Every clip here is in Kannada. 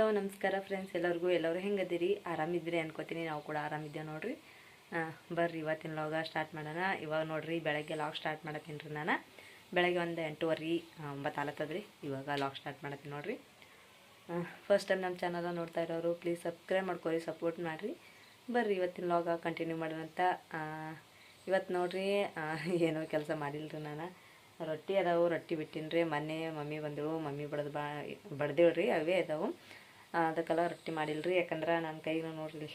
ಹಲೋ ನಮಸ್ಕಾರ ಫ್ರೆಂಡ್ಸ್ ಎಲ್ಲರಿಗೂ, ಎಲ್ಲರೂ ಹೆಂಗದಿರಿ? ಆರಾಮಿದ್ರಿ ಅನ್ಕೋತೀನಿ, ನಾವು ಕೂಡ ಆರಾಮಿದ್ದೇವೆ ನೋಡ್ರಿ. ಬರ್ರಿ, ಇವತ್ತಿನ ಲಾಗ ಸ್ಟಾರ್ಟ್ ಮಾಡೋಣ. ಇವಾಗ ನೋಡ್ರಿ, ಬೆಳಗ್ಗೆ ಲಾಗ್ ಸ್ಟಾರ್ಟ್ ಮಾಡತ್ತೀನಿ ರೀ ನಾನು. ಬೆಳಗ್ಗೆ ಒಂದು ಎಂಟೂವರೆ ಒಂಬತ್ತು ಆಲತ್ತದ್ರಿ. ಇವಾಗ ಲಾಗ್ ಸ್ಟಾರ್ಟ್ ಮಾಡತ್ತೀನಿ ನೋಡ್ರಿ. ಫಸ್ಟ್ ಟೈಮ್ ನಮ್ಮ ಚಾನಲ್ ನೋಡ್ತಾ ಇರೋರು ಪ್ಲೀಸ್ ಸಬ್ಸ್ಕ್ರೈಬ್ ಮಾಡ್ಕೊರಿ ಸಪೋರ್ಟ್ ಮಾಡಿರಿ. ಬರ್ರಿ, ಇವತ್ತಿನ ಲಾಗ ಕಂಟಿನ್ಯೂ ಮಾಡೋಣಂತ ಇವತ್ತು ನೋಡ್ರಿ ಏನೋ ಕೆಲಸ ರೀ ನಾನು. ರೊಟ್ಟಿ ಅದಾವು, ರೊಟ್ಟಿ ಬಿಟ್ಟಿನಿ ರೀ ಮೊನ್ನೆ ಮಮ್ಮಿ ಬಂದಳು, ಮಮ್ಮಿ ಬಡ್ದು ಬಾ ಬಡ್ದೇಳು ರೀ ಅವೇ ಅದಾವು. ಅದಕ್ಕೆಲ್ಲ ರೊಟ್ಟಿ ಮಾಡಿಲ್ರಿ, ಯಾಕಂದ್ರೆ ನನ್ನ ಕೈಗೂ ನೋಡ್ರಿ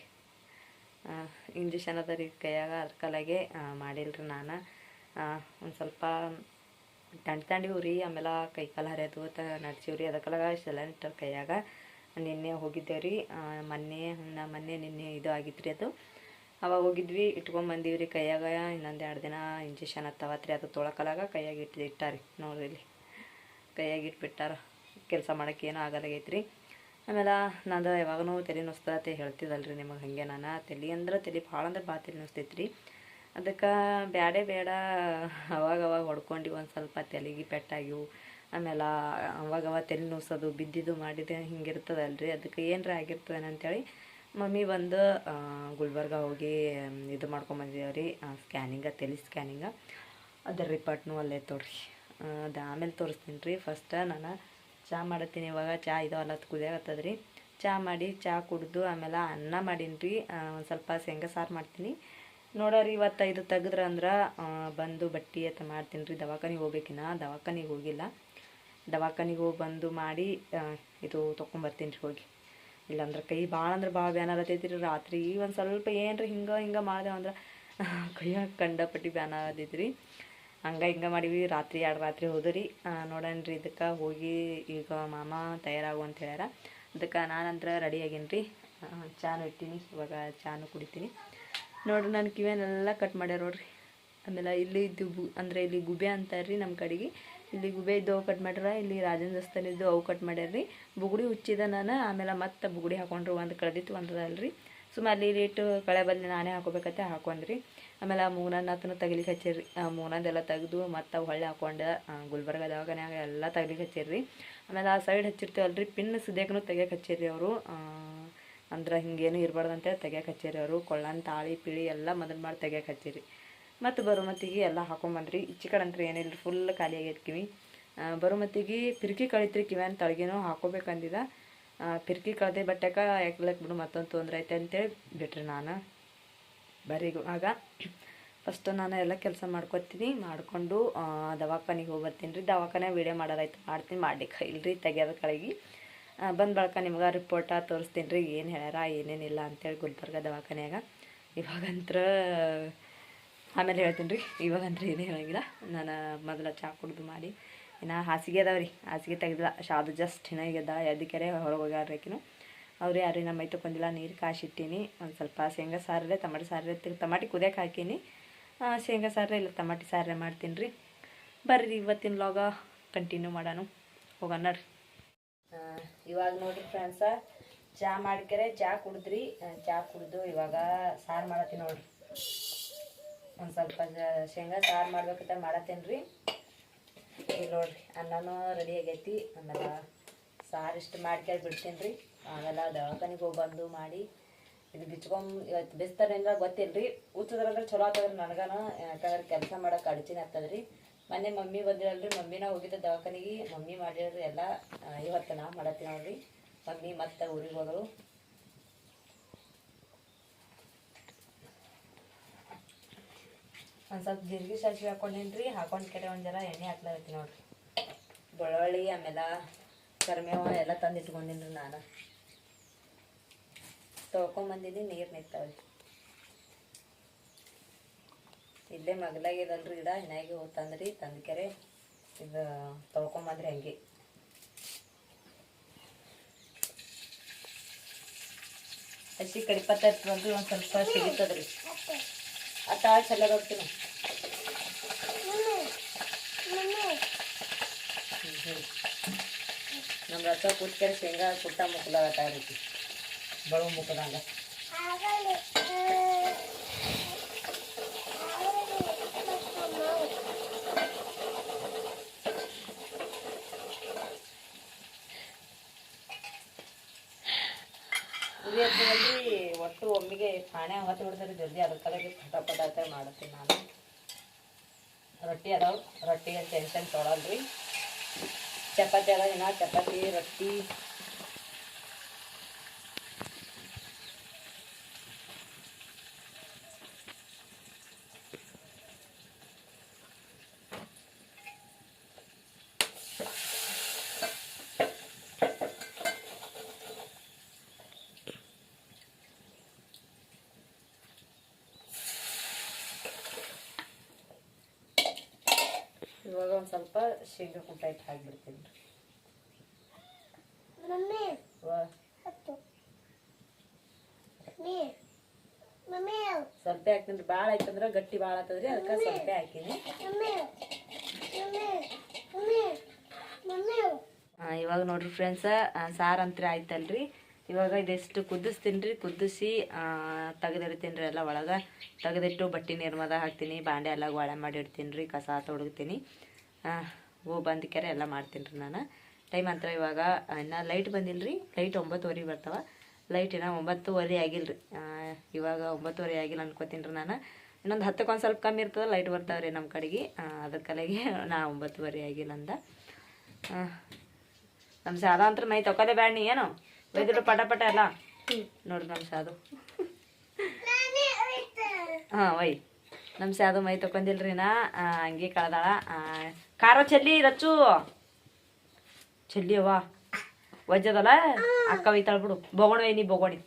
ಇಂಜೆಕ್ಷನ್ ಅದ ರೀ ಕೈಯಾಗ ಅದಕ್ಕಲಾಗೆ ಮಾಡಿಲ್ರಿ ನಾನು. ಒಂದು ಸ್ವಲ್ಪ ತಂಡ್ ತಂಡಿವು ರೀ ಆಮೇಲೆ ಕೈ ಕಾಲು ಹರಿಯೋದು ಅಂತ ನಡ್ಸೀವಿ ರೀ ಅದಕ್ಕೆಲ್ಲ ಸೆಲೆನ್ ಇಟ್ಟಾರ ಕೈಯಾಗ ನಿನ್ನೆ ಹೋಗಿದ್ದೇವೆ ರೀ ಮೊನ್ನೆ, ನಾ ಮೊನ್ನೆ ನಿನ್ನೆ ಇದು ಆಗಿತ್ತು ರೀ ಅದು. ಅವಾಗ ಹೋಗಿದ್ವಿ ಇಟ್ಕೊಂಬಂದೀವಿ ರೀ ಕೈಯಾಗ. ಇನ್ನೊಂದು ಎರಡು ದಿನ ಇಂಜೆಕ್ಷನ್ ಹತ್ತವತ್ತು ರೀ ಅದು ತೊಳಕಲಾಗ ಕೈಯಾಗಿ ಇಟ್ಟು ಇಟ್ಟಾರಿ, ನೋಡ್ರಿ ಇಲ್ಲಿ. ಕೈಯಾಗಿ ಇಟ್ಬಿಟ್ಟಾರ. ಕೆಲಸ ಮಾಡೋಕ್ಕೇನೂ ಆಗಲಾಗೈತೆ ರೀ ಆಮೇಲೆ ನಂದು ಯಾವಾಗನೂ ತಲೆ ನುಸ್ತತೆ ಹೇಳ್ತಿದ್ದಲ್ರಿ ನಿಮಗೆ ಹಾಗೆ ನಾನು. ತಲೆ ಅಂದ್ರೆ ತಲೆ ಭಾಳ ಅಂದ್ರೆ ಭಾಳ ತಲೆ ನುಸ್ತೈತೆ ರೀ ಅದಕ್ಕೆ ಬ್ಯಾಡೇ ಬೇಡ, ಅವಾಗ ಅವಾಗ ಹೊಡ್ಕೊಂಡು ಒಂದು ಸ್ವಲ್ಪ ತಲೆಗೆ ಪೆಟ್ಟಾಗಿವು ಆಮೇಲೆ ಅವಾಗ ಅವಾಗ ತಲೆ ನುಸೋದು, ಬಿದ್ದಿದ್ದು ಮಾಡಿದ್ದು ಹಿಂಗಿರ್ತದಲ್ರಿ ಅದಕ್ಕೆ ಏನರ ಆಗಿರ್ತದೇನೋ ಅಂತೇಳಿ ಮಮ್ಮಿ ಬಂದು ಗುಲ್ಬರ್ಗ ಹೋಗಿ ಇದು ಮಾಡ್ಕೊಂಬಂದಿದ್ದೇವೆ ರೀ. ಸ್ಕ್ಯಾನಿಂಗ, ತಲೆ ಸ್ಕ್ಯಾನಿಂಗ. ಅದರ ರಿಪೋರ್ಟ್ನು ಅಲ್ಲೇ ತೋರಿಸಿ. ಅದು ಆಮೇಲೆ ತೋರಿಸ್ತೀನಿ ರೀ. ಫಸ್ಟ ನಾನು ಚಹಾ ಮಾಡತ್ತೀನಿ ಇವಾಗ. ಚಹಾ ಇದು ಅಲ್ಲ ಕುದಿಯಾಗತ್ತದ ರೀ ಚಹಾ ಮಾಡಿ ಚಹಾ ಕುಡಿದು ಆಮೇಲೆ ಅನ್ನ ಮಾಡೀನಿ ರೀ ಒಂದು ಸ್ವಲ್ಪ ಶೇಂಗಾ ಸಾರು ಮಾಡ್ತೀನಿ. ನೋಡೋರಿ ಇವತ್ತು ಇದು ತೆಗೆದ್ರ ಅಂದ್ರೆ ಬಂದು ಬಟ್ಟೆ ಅಂತ ಮಾಡ್ತೀನಿ ರೀ ದವಾಖಾನಿಗೆ ಹೋಗ್ಬೇಕಿನ ದವಾಖಾನಿಗೆ ಹೋಗಿಲ್ಲ. ದವಾಖಾನಿಗೆ ಹೋಗಿ ಬಂದು ಮಾಡಿ ಇದು ತೊಗೊಂಬರ್ತೀನಿ ರೀ ಹೋಗಿ. ಇಲ್ಲಾಂದ್ರೆ ಕೈ ಭಾಳ ಅಂದ್ರೆ ಭಾಳ ಬ್ಯಾನಾಗತೈತಿ ರೀ ರಾತ್ರಿ ಒಂದು ಸ್ವಲ್ಪ ಏನ್ರಿ ಹಿಂಗೆ ಹಿಂಗೆ ಮಾಡಿದೆ ಅಂದ್ರೆ, ಕೈಯಾಗ ಕಂಡಪಟ್ಟಿ ಆತೈತಿ ರೀ ಹಂಗೆ ಹಿಂಗೆ ಮಾಡೀವಿ, ರಾತ್ರಿ ಎರಡು ರಾತ್ರಿ ಹೋದ್ರಿ. ನೋಡೋಣ ರೀ ಇದಕ್ಕೆ ಹೋಗಿ ಈಗ ಮಾಮ ತಯಾರಾಗು ಅಂತ ಹೇಳ್ಯಾರ. ಅದಕ್ಕೆ ನಾನಂತ್ರ ರೆಡಿ ಆಗೀನಿ ರೀ ಚಾನು ಇಟ್ಟೀನಿ, ಇವಾಗ ಚಾನು ಕುಡಿತೀನಿ. ನೋಡ್ರಿ ನಾನು ಕಿವಿಯನ್ನೆಲ್ಲ ಕಟ್ ಮಾಡ್ಯಾರ ನೋಡ್ರಿ. ಆಮೇಲೆ ಇಲ್ಲಿ ಇದ್ದು ಗು, ಅಂದರೆ ಇಲ್ಲಿ ಗುಬೆ ಅಂತಾರೆ ರೀ ನಮ್ಮ ಕಡೆಗೆ. ಇಲ್ಲಿ ಗುಬೆ ಇದ್ದವು ಕಟ್ ಮಾಡ್ಯಾರ, ಇಲ್ಲಿ ರಾಜೇಂದ್ರ ಇದ್ದು ಅವು ಕಟ್ ಮಾಡ್ಯಾರ ರೀ ಬುಗುಡಿ ಉಚ್ಚಿದ ನಾನು, ಆಮೇಲೆ ಮತ್ತೆ ಬುಗುಡಿ ಹಾಕೊಂಡ್ರು ಒಂದು ಕಳೆದಿತ್ತು ಒಂದು ಅಲ್ರಿ ಸುಮ್ಮ ಅಲ್ಲಿ ಇಲ್ಲಿ ಕಳೆ ಬಂದು ನಾನೇ ಹಾಕೋಬೇಕತ್ತೆ ಹಾಕೊಂಡ್ರಿ. ಆಮೇಲೆ ಆ ಮೂನನ್ನ ಹತ್ತನೂ ತೆಗಿಲಿಕ್ಕೆ ಹಚ್ಚಿರಿ. ಆ ಮೂನಂದೆಲ್ಲ ತೆಗೆದು ಮತ್ತು ಅವು ಹೊಳ್ಳಿ ಹಾಕೊಂಡು ಗುಲ್ಬರ್ಗ ದವಾಖಾನ್ಯಾಗ ಎಲ್ಲ ತೆಗಿಲಿಕ್ಕೆ ಹಚ್ಚಿರಿ. ಆಮೇಲೆ ಆ ಸೈಡ್ ಹಚ್ಚಿರ್ತೀವಲ್ರಿ ಪಿನ್ ಸುದ್ಯಕ್ಕೂ ತೆಗಿಯಕ್ಕೆ ಹಚ್ಚಿರಿ ಅವರು. ಅಂದ್ರೆ ಹಿಂಗೇನು ಇರಬಾರ್ದು ಅಂತ ತೆಗಿಯಕ್ಕೆ ಹಚ್ಚಿರಿ ಅವರು. ಕೊಳ್ಳನ್ ತಾಳಿ ಪಿಳಿ ಎಲ್ಲ ಮೊದಲು ಮಾಡಿ ತೆಗಿಯಕ್ಕೆ ಹಚ್ಚಿರಿ. ಮತ್ತು ಬರುಮತ್ತಿಗೆ ಎಲ್ಲ ಹಾಕೊಂಬಂದ್ರಿ. ಈಚೆ ಕಡೆ ಅಂತ ಏನಿಲ್ಲ ಫುಲ್ ಖಾಲಿ ಕಿವಿ ಆ, ಬರೋ ಮತ್ತಿಗೆ ಪಿರ್ಕಿ ಕಳಿತ್ರಿ ಕಿವ್ಯಾನ ತಳಗೇನೋ ಹಾಕೋಬೇಕಂದಿದ. ಪಿರ್ಕಿ ಕಳ್ದೆ ಬಟ್ಟೆಕ ಯಾಕ್ಲಕ್ ಬಿಡು ಮತ್ತೊಂದು ತೊಂದರೆ ಐತೆ ಅಂತೇಳಿ ಬಿಟ್ರಿ ನಾನು. ಬರೀ ಆಗ ಫಸ್ಟು ನಾನು ಎಲ್ಲ ಕೆಲಸ ಮಾಡ್ಕೊತೀನಿ, ಮಾಡಿಕೊಂಡು ದವಾಖಾನಿಗೆ ಹೋಗಿ ಬರ್ತೀನಿ ರೀ ದವಾಖಾನೆ ವೀಡಿಯೋ ಮಾಡೋದಾಯ್ತು ಮಾಡ್ತೀನಿ. ಮಾಡ್ಲಿಕ್ಕೆ ಇಲ್ರಿ ತೆಗೆಯೋದು ಕಳಗಿ. ಬಂದ ಬಳಕ ನಿಮ್ಗೆ ರಿಪೋರ್ಟ ತೋರಿಸ್ತೀನಿ ರೀ ಏನು ಹೇಳ್ಯಾರ ಏನೇನಿಲ್ಲ ಅಂತೇಳಿ ಗುಲ್ಬರ್ಗ ದವಾಖಾನೆಯಾಗ. ಇವಾಗಂತ್ರ, ಆಮೇಲೆ ಹೇಳ್ತೀನಿ ರೀ ಇವಾಗಂದ್ರೆ ಏನೂ ಹೇಳಂಗಿಲ್ಲ. ನಾನು ಮೊದಲ ಚಹಾ ಕುಡ್ದು ಮಾಡಿ ಇನ್ನು ಹಾಸಿಗೆ ಅದಾವ ರೀ ಹಾಸಿಗೆ ತೆಗ್ದಿಲ್ಲ. ಶಾದು ಜಸ್ಟ್ ಹಿನಾಗಿದ್ದ ಎದಕ್ಕೆರೆ ಹೊರಗೆ ಹೋಗ್ಯಾರ್ರೇಕಿನು ಅವ್ರು ಯಾರು ನಮ್ಮ ಮೈ ತಗೊಂಡಿಲ್ಲ ನೀರು ಕಾಯಿಸಿಟ್ಟೀನಿ ಒಂದು ಸ್ವಲ್ಪ ಶೇಂಗಾ ಸಾರೇ ಟಮಾಟಿ ಸಾರೇ ತಮಾಟಿ ಕುದಿಯಕ್ಕೆ ಹಾಕೀನಿ. ಶೇಂಗಾ ಸಾರೇ ಇಲ್ಲ ತಮಾಟಿ ಸಾರೇ ಮಾಡ್ತೀನಿ ರೀ ಬರ್ರಿ ಇವತ್ತಿನ ಲಾಗ ಕಂಟಿನ್ಯೂ ಮಾಡೋಣ. ಹೋಗೋಣ ರೀ. ಇವಾಗ ನೋಡಿ ಫ್ರೆಂಡ್ಸ ಚಾ ಮಾಡ್ಕರೆ, ಚಾ ಕುಡಿದ್ರಿ. ಚಾ ಕುಡಿದು ಇವಾಗ ಸಾರು ಮಾಡತ್ತೀನಿ ನೋಡ್ರಿ. ಒಂದು ಸ್ವಲ್ಪ ಶೇಂಗಾ ಸಾರು ಮಾಡ್ಬೇಕಂತ ಮಾಡತ್ತೇನೆ ರೀ ಇಲ್ಲಿ ನೋಡ್ರಿ, ಅನ್ನನೂ ರೆಡಿ ಆಗೈತಿ. ಆಮೇಲೆ ಸಾರು ಇಷ್ಟು ಮಾಡ್ಕೊಂಡು ಬಿಡ್ತೀನಿ ರೀ. ಆಮೇಲೆ ದವಾಖಾನಿಗೆ ಹೋಗಿ ಬಂದು ಮಾಡಿ ಇದು ಬಿಚ್ಕೊಂಡ್ ಇವತ್ತು ಬಿಸ್ತಾರೇನ್ರ ಗೊತ್ತಿಲ್ಲ ರೀ ಉಚ್ಚದ್ರಂದ್ರೆ ಚಲೋ ಆಗ್ತದ್ರಿ ನನಗನ. ಯಾಕಂದ್ರೆ ಕೆಲಸ ಮಾಡೋಕೆ ಅಡಚಿನ ರೀ ಮೊನ್ನೆ ಮಮ್ಮಿ ಬಂದಿರಲ್ರಿ, ಮಮ್ಮಿನ ಹೋಗಿದ್ದ ದವಾಖಾನಿಗೆ. ಮಮ್ಮಿ ಮಾಡಿರ್ರಿ ಎಲ್ಲ ಇವತ್ತು ನಾ ಮಾಡತ್ತೀನಿ ನೋಡ್ರಿ. ಮಮ್ಮಿ ಮತ್ತೆ ಊರಿಗೆ ಹೋದರು. ಒಂದು ಸ್ವಲ್ಪ ಜೀರಿಗೆ ಸಾಸಿವೆ ಹಾಕೊಂಡೇನಿ ರೀ? ಹಾಕೊಂಡು ಕೆರೆ ಒಂದು ಜರ ಎಣ್ಣೆ ಹಾಕ್ಲಾಗತ್ತಿ ನೋಡ್ರಿ. ಬೆಳ್ಳುಳ್ಳಿ ಆಮೇಲೆ ಕರಿಮೇವ ಎಲ್ಲ ತಂದು ಇಟ್ಕೊಂಡಿನ್ರಿ ರೀ ನಾನು. ತೊಳ್ಕೊಂಬಂದಿನಿ ನೀರು ನಿಂತಾವ್ರಿ. ಇಲ್ಲೇ ಮಗ್ಲಾಗಿದಲ್ರಿ ಗಿಡ, ಹಿನಾಗಿ ಹೋಗಿ ತಂದ್ರಿ, ತಂದು ಕೆರೆ, ಇದು ತೊಳ್ಕೊಂಬಂದ್ರಿ ಹಂಗೆ. ಹಸಿ ಕಡಿಪತ್ತ ಒಂದು ಸ್ವಲ್ಪ ಸಿಗುತ್ತದ್ರಿ ಅತ್ತ ಚಲೋ ಹೋಗ್ತೀನಿ ನಮ್ಮ ರಸ ಕೂತ್ಕೆರೆ ಶೇಂಗಾ ಕುಟ್ಟ ಮುಕ್ಕಲಾಗತ್ತ ರೀತಿ ಬಳು ಮುಕ್ಕದಂಗ ಒಮ್ಮಿಗೆ ಅವತ್ತು ಬಿಡ್ತಾರೆ ಜಲ್ದಿ ಅದಕ್ಕೆ ಪಟ ಪಟ ಮಾಡುತ್ತೀನಿ ನಾನು. ರೊಟ್ಟಿ ಅದಾವೆ ರೊಟ್ಟಿಗೆ ಟೆನ್ಷನ್ ತೊಗೊಳಲ್ರಿ. ಚಪಾತಿ ಅದಾವ ಇನ್ನ ಚಪಾತಿ, ರೊಟ್ಟಿ ಇವಾಗ ಒಂದು ಸ್ವಲ್ಪ ಶೇಂಗಾ ಕುಟ್ಟ ಇಟ್ಟು ಹಾಕ್ಬಿಡ್ತೀನಿ. ಮಮ್ಮಿ. ವಾ. ಹತ್ತು. ಮಮ್ಮಿ. ಮಮ್ಮಿ. ಸ್ವಲ್ಪ ಹಾಕ್ತೀನಿ ಭಾಳ ಆಯ್ತಂದ್ರೆ ಗಟ್ಟಿ ಭಾಳ ಆತದ್ರಿ ಅದಕ್ಕೆ ಸ್ವಲ್ಪ ಹಾಕೀನಿ. ಮಮ್ಮಿ. ಮಮ್ಮಿ. ಮಮ್ಮಿ. ಮಮ್ಮಿ. ಆ, ಇವಾಗ ನೋಡ್ರಿ ಫ್ರೆಂಡ್ಸ ಸಾರು ಅಂತ್ರಿ ಆಯ್ತಲ್ರಿ. ಇವಾಗ ಇದೆಷ್ಟು ಕುದಿಸ್ತೀನಿ ರೀ ಕುದಿಸಿ ತೆಗೆದಿಡ್ತೀನಿ ರೀ ಎಲ್ಲ ಒಳಗೆ. ತೆಗೆದಿಟ್ಟು ಬಟ್ಟೆ ನಿರ್ಮದ ಹಾಕ್ತೀನಿ ಬಾಂಡೆ ಎಲ್ಲ ಒಳೆ ಮಾಡಿ ಇಡ್ತೀನಿ ರೀ ಕಸ ತೊಡಗ್ತೀನಿ. ಹೂ ಬಂದ ಕೆರೆ ಎಲ್ಲ ಮಾಡ್ತೀನಿ ರೀ ನಾನು. ಟೈಮ್ ಅಂತರ ಇವಾಗ ಇನ್ನು ಲೈಟ್ ಬಂದಿಲ್ಲ ರೀ. ಲೈಟ್ ಒಂಬತ್ತುವರೆ ಬರ್ತಾವೆ. ಲೈಟ್ ಇನ್ನು ಒಂಬತ್ತುವರೆ ಆಗಿಲ್ಲ ರೀ. ಇವಾಗ ಒಂಬತ್ತುವರೆ ಆಗಿಲ್ಲ ಅನ್ಕೋತೀನಿ ರೀ ನಾನು. ಇನ್ನೊಂದು ಹತ್ತಕ್ಕೆ ಒಂದು ಸ್ವಲ್ಪ ಕಮ್ಮಿ ಇರ್ತದೆ ಲೈಟ್ ಬರ್ತಾವೆ ರೀ ನಮ್ಮ ಕಡೆಗೆ. ಅದ್ರ ಕಲೆಗೆ ನಾ ಒಂಬತ್ತುವರೆ ಆಗಿಲ್ಲ ಅಂದ. ನಮ್ಮ ಸಾದ ಅಂತ ಮೈ ತೊಕೋದೆ ಬೇಡ ನೀ ಏನು? ಒಯ್ದಿಡು ಪಟ ಪಟ ಅಲ್ಲ ನೋಡ್ರಿ ನಮ್ಮ ಸಾದು ಹಾಂ ಒಯ್. ನಮ್ಮ ಸಾದು ಮೈ ತಕೊಂಡಿಲ್ರಿ ನಾ. ಹಂಗೆ ಕಳ್ದಾಳ. ಖಾರ ಚೆಲ್ಲಿ, ರಚ್ಚು. ಚೆಲ್ಲಿ ಅವ್ವ. ವಜ್ಜದಲ್ಲ? ಅಕ್ಕ ಒಯ್ತಾಳ ಬಿಡು. ಬೊಗೋಣ ಒಯ್ ನೀ ಬೊಗೋಣಿ.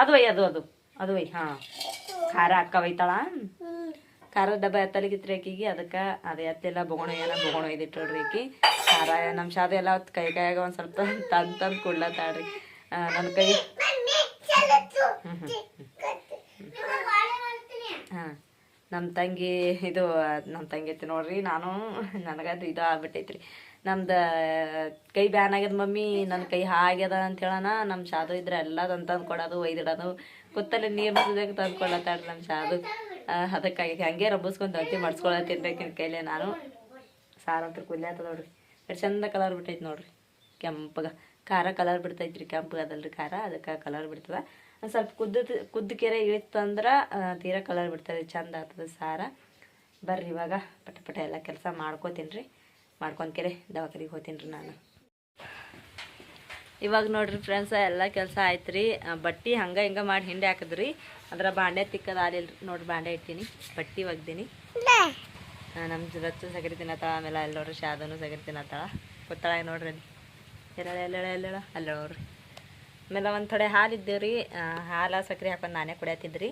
ಅದು ಒಯ್ ಅದು ಅದು. ಅದು ಒಯ್ ಹಾಂ. ಖಾರ ಅಕ್ಕ ಒಯ್ತಾಳ? ಖಾರ ಖಾರದ ಡಬ್ಬ ಎತ್ತಲಿಗಿತ್ರಿ ಆಕಿಗೆ. ಅದಕ್ಕೆ ಅದು ಎತ್ತಿಲ್ಲ, ಬೊಗೋಣ ಏನ ಬೊಗೋಣ ಒಯ್ದಿಟ್ಟಳ್ರಿ ಆಕಿ. ಖಾರ ನಮ್ಮ ಶಾದೆ ಎಲ್ಲ ಕೈ ಕೈಯಾಗ ಒಂದು ಸ್ವಲ್ಪ ತಂದು ತಂದು ಕೊಡ್ಲತ್ತಾಳ್ರಿ. ನನ್ನ ಕೈ. ಹ್ಞೂ ಚಲತ್ತು ಕತ್ತು ನಾನು ಬಾಳೆ ಮಾಡ್ತೀನಿ ಹಾಂ ನಮ್ಮ ತಂಗಿ ಇದು ನಮ್ಮ ತಂಗಿ ಐತಿ ನೋಡ್ರಿ, ನಾನು ನನಗದು ಇದು ಆಗ್ಬಿಟ್ಟೈತ್ರಿ ನಮ್ದು ಕೈ ಬ್ಯಾನ್ ಆಗ್ಯದ ಮಮ್ಮಿ ನನ್ನ ಕೈ ಹಾಗ್ಯದ ಅಂತ ಹೇಳೋಣ ನಮ್ಮ ಶಾದು ಇದ್ರೆ ಎಲ್ಲ ತಂದು ಕೊಡೋದು ಒಯ್ದಿಡೋದು ಕುತ್ತಲ್ಲಿ ನೀರು ಮುಗಿದಾಗ ತಂದು ಕೊಡತ್ತಾಡ್ರಿ ನಮ್ಮ ಶಾದು ಅದಕ್ಕಾಗಿ ಹಂಗೆ ರಬ್ಬಿಸ್ಕೊಂಡು ಅತಿ ಮಡ್ಸ್ಕೊಳತ್ತೀನಿ ಬೇಕಿನ ಕೈಲೇ ನಾನು. ಸಾರಂತ್ರ ಕುಲ್ಯಾತ ನೋಡ್ರಿ. ಎಷ್ಟು ಚಂದ ಕಲರ್ ಬಿಟ್ಟೈತೆ ನೋಡ್ರಿ. ಕೆಂಪಗ. ಖಾರ ಕಲರ್ ಬಿಡ್ತೈತ್ರಿ ಕೆಂಪಗೆ ಅದಲ್ರಿ ಖಾರ, ಅದಕ್ಕೆ ಕಲರ್ ಬಿಡ್ತದ. ಸ್ವಲ್ಪ ಕುದ್ದು ಕುದ್ದ ಕೆರೆ ಇಳಿತಂದ್ರೆ ತೀರಾ ಕಲರ್ ಬಿಡ್ತದೆ, ಚಂದ ಆಗ್ತದೆ ಸಾರ. ಬರ್ರಿ ಇವಾಗ, ಪಟ ಪಟ ಎಲ್ಲ ಕೆಲಸ ಮಾಡ್ಕೋತೀನಿ ರೀ ಮಾಡ್ಕೊಂಡ್ ಕೆರೆ, ದವಾಖಾನಿಗೆ ಹೋಗ್ತೀನಿ ರೀ ನಾನು. ಇವಾಗ ನೋಡ್ರಿ ಫ್ರೆಂಡ್ಸ ಎಲ್ಲ ಕೆಲಸ ಆಯ್ತು ರೀ ಬಟ್ಟೆ ಹಂಗೆ ಹಿಂಗೆ ಮಾಡಿ ಹಿಂಡೆ ಹಾಕಿದ್ರಿ. ಅದರ ಬಾಂಡೆ ತಿಕ್ಕದ ಆಲಿಲ್ಲ ನೋಡ್ರಿ ಬಾಂಡೆ ಇಟ್ಟೀನಿ, ಬಟ್ಟೆ ಒಗ್ದೀನಿ. ನಮ್ಮ ಜೊತೆ ಸಗರಿ ತಿನ್ನತ್ತಾಳ, ಆಮೇಲೆ ಅಲ್ಲಿ ನೋಡ್ರಿ ಶಾದನು ಸಗರಿ ತಿನ್ನತ್ತಾಳ. ಗೊತ್ತಾಳ ನೋಡ್ರಿ ಅಲ್ಲಿ. ಎಲ್ಲ ಎಲ್ಲೆಳ ಎಲ್ಲ ಅಲ್ಲಿ ನೋಡ್ರಿ. ಆಮೇಲೆ ಒಂದು ಥೊಡೆ ಹಾಲು ಇದ್ದೇವೆ ರೀ ಹಾಲು ಸಕ್ಕರೆ ಹಾಕೊಂಡು ನಾನೇ ಕುಡಿಯತ್ತಿದ್ರಿ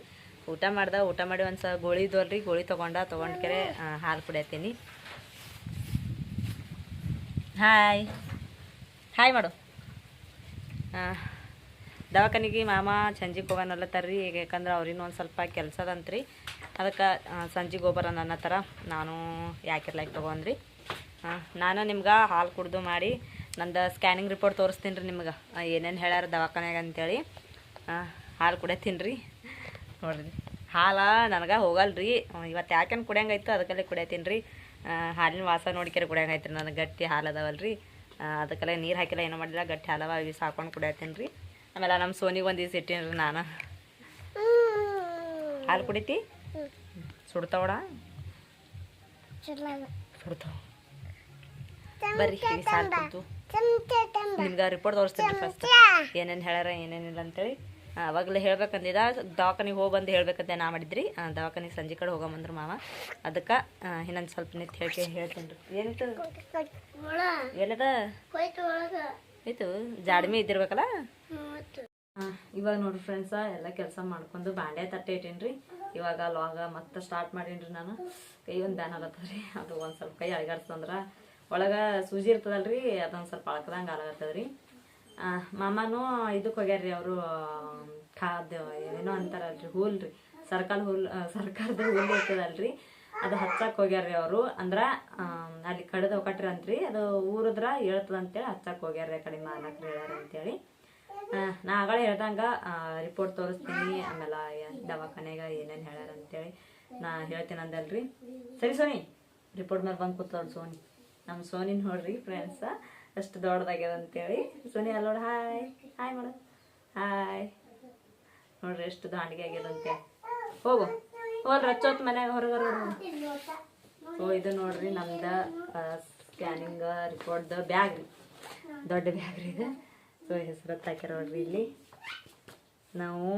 ಊಟ ಮಾಡ್ದೆ, ಊಟ ಮಾಡಿ ಒಂದು ಸ ಗೋಳಿ ಇದ್ವಲ್ರಿ ಗೋಳಿ ತೊಗೊಂಡ ತೊಗೊಂಡ್ಕೆರೆ ಹಾಲು ಕುಡಿಯತ್ತೀನಿ ಹಾಯ್. ಹಾಯ್ ಮಾಡು. ದವಾಖಾನಿಗೆ ಮಾಮ ಸಂಜೆಗೆ ಹೋಗೋನಲ್ಲತ್ತಾರ್ರಿ ಈಗ ಯಾಕಂದ್ರೆ ಅವ್ರಿನ್ನೂ ಒಂದು ಸ್ವಲ್ಪ ಕೆಲಸ ಅದಂತ್ರಿ ಅದಕ್ಕೆ ಸಂಜೆಗೆ ಹೋಗ್ಬರ ನನ್ನ ಥರ ನಾನು ಯಾಕಿರ್ಲೈಕ್ ತೊಗೊಂಡ್ರಿ ನಾನು ನಿಮ್ಗೆ ಹಾಲು ಕುಡ್ದು ಮಾಡಿ ನಂದು ಸ್ಕ್ಯಾನಿಂಗ್ ರಿಪೋರ್ಟ್ ತೋರಿಸ್ತೀನಿ ರೀ ನಿಮ್ಗೆ ಏನೇನು ಹೇಳ್ಯಾರ ದವಾಖಾನೆಗೆ ಅಂತೇಳಿ. ಹಾಲು ಕುಡಿಯತ್ತೀನಿ ರೀ ನೋಡ್ರಿ. ಹಾಲು ನನಗೆ ಹೋಗಲ್ಲ ರೀ ಇವತ್ತು ಯಾಕೆನ್ ಕುಡಿಯಂಗಾಯ್ತು? ಅದಕ್ಕಲ್ಲೇ ಕುಡಿಯತ್ತೀನಿ ರೀ ಹಾಲಿನ ವಾಸ ನೋಡಿಕೆರೆ ಕುಡಿಯಂಗಾಯ್ತು ರೀ ನನಗೆ ಗಟ್ಟಿ ಹಾಲು ಅದಾವಲ್ರಿ. ಅದಕ್ಕೆಲ್ಲ ನೀರು ಹಾಕಿಲ್ಲ ಏನೂ ಮಾಡಿಲ್ಲ. ಗಟ್ಟಿ ಹಾಲವ ಇವು ಸಾಕೊಂಡು ಕುಡಿಯತ್ತೀನಿ ರೀ ಆಮೇಲೆ ನಮ್ಮ ಸೋನಿಗೆ ಒಂದು ದಿವಸ ಇಟ್ಟೀನಿ ರೀ ನಾನು. ಹಾಲು ಕುಡಿತಿ? ಸುಡ್ತಾವಡ? ಸುಡ್ತಾವ. ಬರ್ರಿ ಸಾಲು ನಿಮ್ಗೆ ರಿಪೋರ್ಟ್ ತೋರಿಸ್ತೀನಿ ಫಸ್ಟ್ ಏನೇನು ಹೇಳ್ಯಾರ ಏನೇನಿಲ್ಲ ಅಂತೇಳಿ. ಅವಾಗಲೇ ಹೇಳ್ಬೇಕಂದಿದ ದವಾಖಾನಿಗೆ ಹೋಗಿ ಬಂದು ಹೇಳ್ಬೇಕಂತ ನಾ ಮಾಡಿದ್ರಿ. ದವಾಖಾನಿಗೆ ಸಂಜೆ ಕಡೆ ಹೋಗಂಬಂದ್ರು ಮಾವ. ಅದಕ್ಕೆ ಇನ್ನೊಂದು ಸ್ವಲ್ಪ ನಿಂತು ಹೇಳ್ಕೆ ಹೇಳ್ತೀನಿ ರೀ ಏನಿತ್ತು? ಏನದ? ಆಯ್ತು ಜಾಡ್ಮಿ ಇದ್ದಿರ್ಬೇಕಲ್ಲ? ಹಾಂ ಇವಾಗ ನೋಡಿ ಫ್ರೆಂಡ್ಸ ಎಲ್ಲ ಕೆಲಸ ಮಾಡ್ಕೊಂಡು ಬಾಂಡೆ ತಟ್ಟೆ ಇಟ್ಟೀನಿ ರೀ ಇವಾಗ ಲಾಗ ಮತ್ತೆ ಸ್ಟಾರ್ಟ್ ಮಾಡೀನಿ ರೀ ನಾನು. ಕೈ ಒಂದು ಬ್ಯಾನ್ ರೀ ಅದು ಒಂದು ಸ್ವಲ್ಪ ಕೈ ಅಳಗಾಡ್ತಂದ್ರೆ ಒಳಗೆ ಸೂಜಿ ಇರ್ತದಲ್ರಿ, ಅದೊಂದು ಸ್ವಲ್ಪ ಅಳ್ಕದಂಗೆ ರೀ ಮಾಮನೂ ಇದಕ್ಕೆ ಹೋಗ್ಯಾರ ರೀ ಅವರು, ಖಾದ್ಯ ಏನೋ ಅಂತಾರಲ್ರಿ ಹೂಲ್ ರೀ ಸರ್ಕಾರ ಹುಲ್ ಸರ್ಕಾರದ ಹುಲ್ ಇರ್ತದಲ್ರಿ. ಅದು ಹಚ್ಚಕ್ಕೆ ಹೋಗ್ಯಾರ ರೀ ಅವರು. ಅಂದ್ರೆ ಅಲ್ಲಿ ಕಡ್ದು ಅಂತ್ರಿ. ಅದು ಊರದ್ರ ಹೇಳ್ತದ ಅಂತೇಳಿ ಹಚ್ಚಕ್ಕೆ ಹೋಗ್ಯಾರ ರೀ ಆ ಕಡೆ ಮಾಲಕ್ರು ಹೇಳ್ಯಾರ ಅಂತೇಳಿ. ನಾ ಆಗಳ ಹೇಳ್ದಂಗೆ ರಿಪೋರ್ಟ್ ತೋರಿಸ್ತೀನಿ. ಆಮೇಲೆ ದವಾಖಾನೆಗೆ ಏನೇನು ಹೇಳ್ಯಾರ ಅಂತೇಳಿ ನಾ ಹೇಳ್ತೀನಿ ಅಂದಲ್ರಿ ಸರಿ ಸೋನಿ ರಿಪೋರ್ಟ್ ಮೇಲೆ ಬಂದು ಕೂತೋಳು ಸೋನಿ. ನಮ್ಮ ಸೋನಿ ನೋಡ್ರಿ ಫ್ರೆಂಡ್ಸ ಅಷ್ಟು ದೊಡ್ಡದಾಗ್ಯದ ಅಂತೇಳಿ. ಸೋನಿ ಅಲ್ಲೋಡ ಹಾಯ್ ಹಾಯ್ ಮೇಡಮ್ ಹಾಯ್ ನೋಡ್ರಿ ಎಷ್ಟು ದಾಂಡಿಗೆ ಆಗ್ಯದಂತೆ ಹೋಗು. ಹೋಲ್ ರಚ್ಚೋತ್ ಮನೆಯಾಗ, ಹೊರಗೆ ಸೊ ಇದು ನೋಡ್ರಿ ನಮ್ದು ಸ್ಕ್ಯಾನಿಂಗ್ ರಿಪೋರ್ಟ್ದು ಬ್ಯಾಗ್ ರೀ. ದೊಡ್ಡ ಬ್ಯಾಗ್ ರೀ ಇದು. ಸೊ, ಹೆಸರು ಹಾಕ್ಯಾರ ನೋಡ್ರಿ ಇಲ್ಲಿ. ನಾವು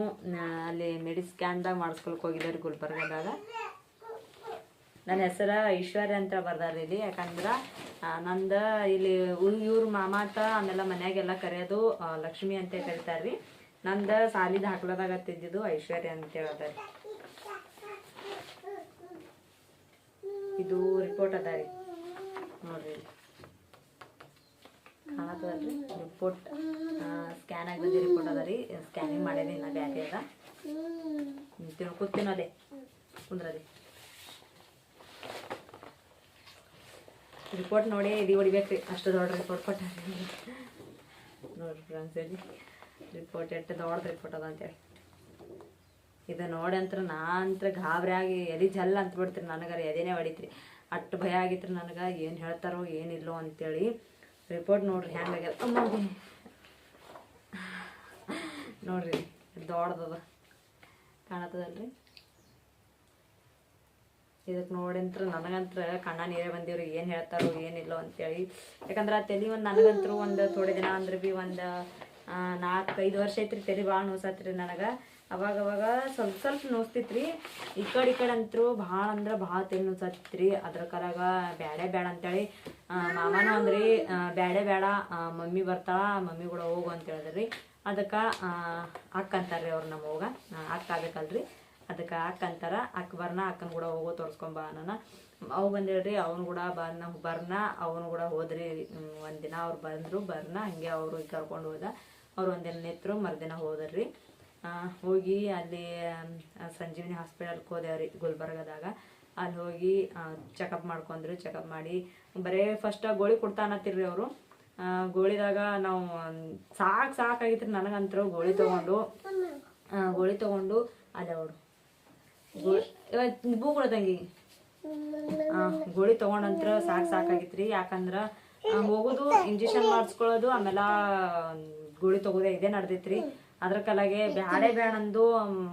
ಅಲ್ಲಿ ಮೆಡಿ ಸ್ಕ್ಯಾನ್ದಾಗ ಮಾಡಿಸ್ಕೊಳಕ್ ಹೋಗಿದ್ದಾರೆ ಗುಲ್ಬರ್ಗದಾಗ. ನನ್ನ ಹೆಸರು ಐಶ್ವರ್ಯ ಅಂತ ಬರ್ದಾರ ಇಲ್ಲಿ. ಯಾಕಂದ್ರೆ ನಂದ ಇಲ್ಲಿ ಇವ್ರ ಮಾಮಾತ ಆಮೇಲೆ ಮನ್ಯಾಗೆಲ್ಲ ಕರೆಯೋದು ಲಕ್ಷ್ಮಿ ಅಂತ ಕರಿತಾರ್ರಿ. ನಂದು ಸಾಲಿದ ಹಾಕ್ಲದಾಗ ತಿದ್ದಿದ್ದು ಐಶ್ವರ್ಯ ಅಂತ ಹೇಳ್ತಾರೆ ಇದು ರಿಪೋರ್ಟ್ ಅದ ರೀ. ನೋಡ್ರಿ. ರಿಪೋರ್ಟ್ ಸ್ಕ್ಯಾನ್ ಆಗಿದ್ದು ರಿಪೋರ್ಟ್ ಅದ ರೀ. ಸ್ಕ್ಯಾನಿಂಗ್ ಮಾಡೇನಿ ನಾ ಬ್ಯಾಗ್ ಅದ ಕುಂದ್ರದೆ. ರಿಪೋರ್ಟ್ ನೋಡಿ ಇದು ಹೊಡಿಬೇಕ್ರಿ. ಅಷ್ಟು ದೊಡ್ಡ ರಿಪೋರ್ಟ್ ಕೊಟ್ಟಾರೆ. ನೋಡ್ರಿ ಫ್ರೆಂಡ್ಸ್ ಇಲ್ಲಿ. ರಿಪೋರ್ಟ್ ಎಷ್ಟು ದೊಡ್ಡ ರಿಪೋರ್ಟ್ ಅದ ಅಂತೇಳಿ. ಇದು ನೋಡಿ ಅಂತ ನಾನು ಅಂತ ಗಾಬರಿ ಆಗಿ ಎದಿ ಜಲ್ ಅಂತ ಬಿಡ್ತೀರಿ ನನಗಾರ, ಎದೇನೆ ಹೊಡಿತ್ರಿ. ಅಷ್ಟು ಭಯ ಆಗಿತ್ರಿ ನನಗೆ, ಏನು ಹೇಳ್ತಾರೋ ಏನಿಲ್ಲೋ ಅಂತೇಳಿ ರಿಪೋರ್ಟ್ ನೋಡ್ರಿ ಹೆಂಗಾಗ್ಯದ ನೋಡಿ ನೋಡ್ರಿ ದೊಡ್ಡದದ ಕಾಣತ್ತದಲ್ರಿ? ಇದಕ್ಕೆ ನೋಡಿಂತ್ರ ನನಗಂತ್ರ ಕಣ್ಣ ನೀರೇ ಬಂದಿವ್ರಿ, ಏನು ಹೇಳ್ತಾರೋ ಏನಿಲ್ಲೋ ಅಂತೇಳಿ. ಯಾಕಂದ್ರೆ ಆ ತಲೆ ಒಂದು ನನಗಂತರೂ ಒಂದು ಥೋಡೆ ದಿನ ಅಂದ್ರೆ ಭೀ ಒಂದು ನಾಲ್ಕೈದು ವರ್ಷ ಐತ್ರಿ ತಲೆ ಭಾಳ ನೋಸತ್ರಿ ನನಗೆ. ಅವಾಗ ಅವಾಗ ಸ್ವಲ್ಪ ಸ್ವಲ್ಪ ನೋಸ್ತಿತ್ರಿ. ಈ ಕಡೆ ಈ ಕಡೆ ಅಂತರೂ ಭಾಳ ಅಂದ್ರೆ ಭಾಳ ತಲೆ ನೋಸತ್ರಿ. ಅದ್ರ ಕರಾಗ ಬ್ಯಾಡೇ ಬೇಡ ಅಂತೇಳಿ ಮಾಮನೂ ಅಂದ್ರಿ ಬ್ಯಾಡೆ ಬೇಡ ಮಮ್ಮಿ ಬರ್ತಾಳ, ಮಮ್ಮಿ ಕೂಡ ಹೋಗು ಅಂತ ಹೇಳಿದ್ರಿ ಅದಕ್ಕೆ ಅಕ್ಕ ಅಂತಾರ್ರಿ ಅವ್ರು ನಮ್ಮ ಹೋಗ ಅಕ್ಕ ಆಗಬೇಕಲ್ರಿ. ಅದಕ್ಕೆ ಅಕ್ಕ ಅಂತಾರ. ಅಕ್ಕ ಬರ್ನ ಅಕ್ಕನ ಕೂಡ ಹೋಗೋ ತೋರಿಸ್ಕೊಂಬ ಅನ್ನ ಅವು ಬಂದೇಳ್ರಿ, ಅವ್ನು ಕೂಡ ಬರ್ನ ಬರ್ನ, ಅವನು ಕೂಡ ಹೋದ್ರಿ. ಒಂದಿನ ಅವ್ರು ಬಂದರು, ಬರ್ನ, ಹಂಗೆ ಅವರು ಕರ್ಕೊಂಡು ಹೋದ. ಅವ್ರು ಒಂದಿನ ನಿಂತರು ಮರುದಿನ ಹೋದ್ರಿ. ಹೋಗಿ ಅಲ್ಲಿ ಸಂಜೀವಿನಿ ಹಾಸ್ಪಿಟಲ್ಗೆ ಹೋದೇವ್ರಿ ಗುಲ್ಬರ್ಗದಾಗ. ಅಲ್ಲಿ ಹೋಗಿ ಚೆಕಪ್ ಮಾಡ್ಕೊಂಡ್ರಿ. ಚೆಕಪ್ ಮಾಡಿ, ಬರೇ ಫಸ್ಟ್ ಗೋಳಿ ಕೊಡ್ತಾನತ್ತಿರ್ರಿ ಅವರು. ಗೋಳಿದಾಗ ನಾವು, ಸಾಕು ಸಾಕಾಗಿತ್ರಿ ನನಗಂತರೂ ಗೋಳಿ ತಗೊಂಡು. ಗೋಳಿ ತಗೊಂಡು ಅಲ್ಲೇ ಅವರು ಬೂಗುಳ ತಂಗಿ. ಗೋಳಿ ತಗೊಂಡಂತ್ರ ಸಾಕು ಸಾಕಾಗಿತ್ರಿ. ಯಾಕಂದ್ರ ಹೋಗುದು ಇಂಜೆಕ್ಷನ್ ಮಾಡಿಸ್ಕೊಳ್ಳೋದು, ಆಮೇಲೆ ಗೋಳಿ ತಗೋದೆ ಇದೇ ನಡ್ದೈತ್ರಿ. ಅದ್ರ ಕಲಾಗೆ ಬ್ಯಾಡೆ ಬೇಡ ಅಂದು